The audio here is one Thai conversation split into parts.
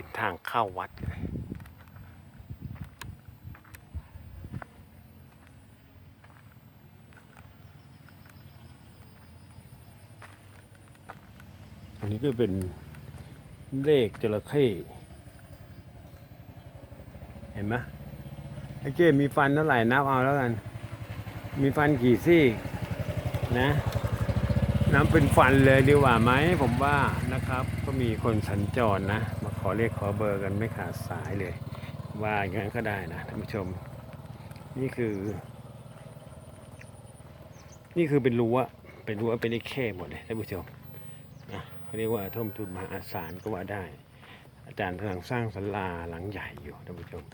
เป็นทางเข้าวัดเลยอันนี้ก็เป็นเลขจระเข้เห็นไหมไอ้เจ้มีฟันเท่าไหร่นับเอาแล้วกัน มีฟันกี่ซี่นะนับเป็นฟันเลยดีกว่าไหมผมว่านะครับ ก็มีคนสัญจรนะ ขอเลขขอเบอร์กันไม่ขาดสายเลย ว่าอย่างนั้นก็ได้นะท่านผู้ชม นี่คือ นี่คือเป็นรั้วเป็นรั้วเป็นไอ้เข้หมดเลยท่านผู้ชมนะเรียกว่าท่มทุนมหาศาลก็ว่าได้ อาจารย์กำลังสร้างศาลาหลังใหญ่อยู่ท่านผู้ชม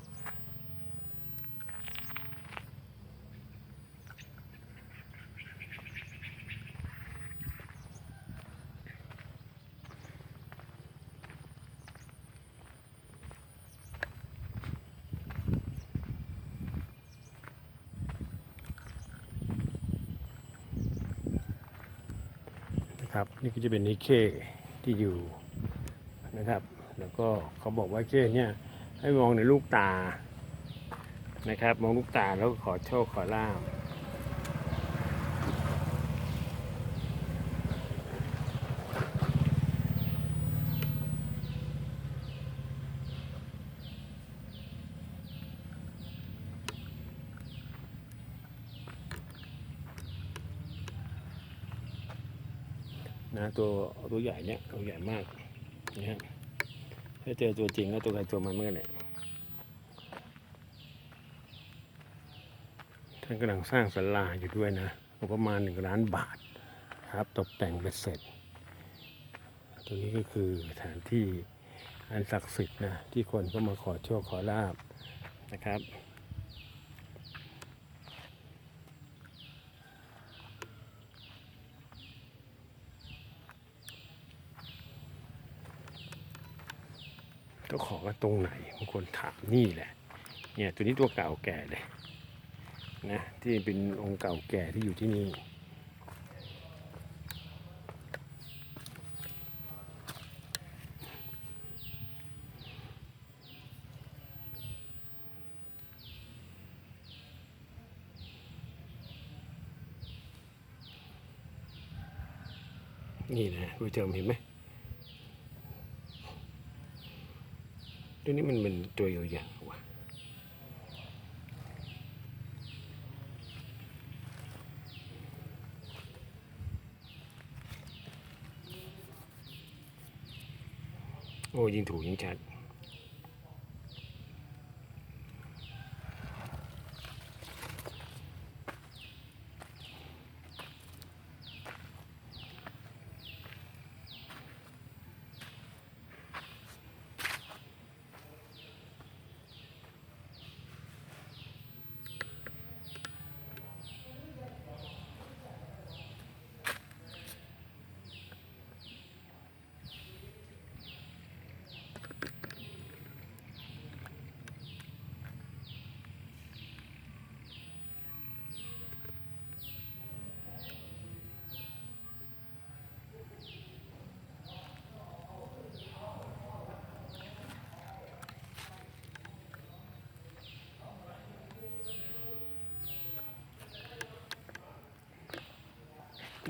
นะครับ นี่ก็จะเป็นนิเคที่อยู่นะครับ แล้วก็เขาบอกว่าเคเนี่ยให้มองในลูกตานะครับ มองลูกตาแล้วก็ขอโชคขอลาบ นะตัวตัวใหญ่เนี่ยตัวใหญ่มากนะฮะถ้าเจอตัวจริงก็ตัวใครตัวมันเมื่อไหร่ท่านกำลังสร้างศาลาอยู่ด้วยนะประมาณหนึ่งล้านบาทครับตกแต่งเป็นเสร็จ ตรงนี้ก็คือสถานที่อันศักดิ์สิทธิ์นะที่คนก็มาขอโชคขอลาบนะครับ ก็ขอว่าตรงไหนบางคนถามนี่แหละ เนี่ยตัวนี้ตัวเก่าแก่เลยนะที่เป็นองค์เก่าแก่ที่อยู่ที่นี่นี่นะผู้ชมเห็นไหม ตัวนี้มันเป็นตัวยาวๆว่ะโอ้ยิงถูกยิงชัด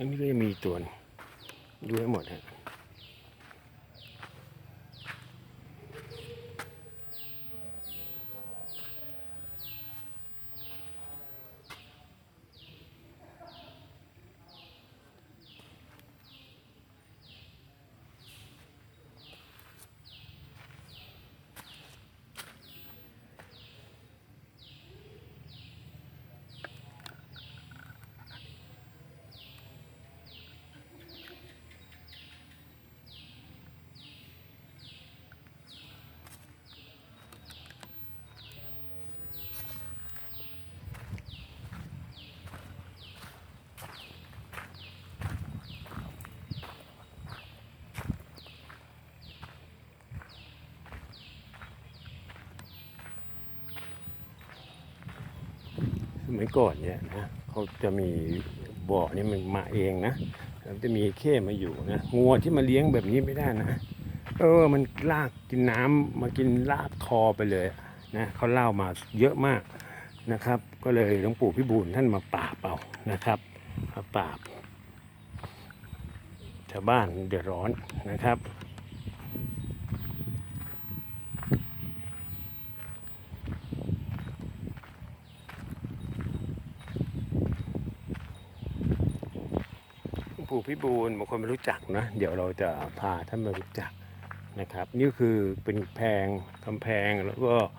นนี้ก็จะมีตัวดูให้หมดฮะ สมัยก่อนเนี่ยนะเขาจะมีบ่อนี่มันมาเองนะแล้วจะมีเข้มาอยู่นะงัวที่มาเลี้ยงแบบนี้ไม่ได้นะเออมันลากกินน้ำมากินลากคอไปเลยนะเขาเล่ามาเยอะมากนะครับ ก็เลยหลวงปู่พิบูลท่านมาปราบเอานะครับมาปราบชาวบ้านเดือดร้อนนะครับ หลวง ปู่พิบูลบางคนไม่รู้จักนะ เดี๋ยวเราจะพาท่านมารู้จักนะครับ นี่คือเป็นแพงกำแพงแล้วก็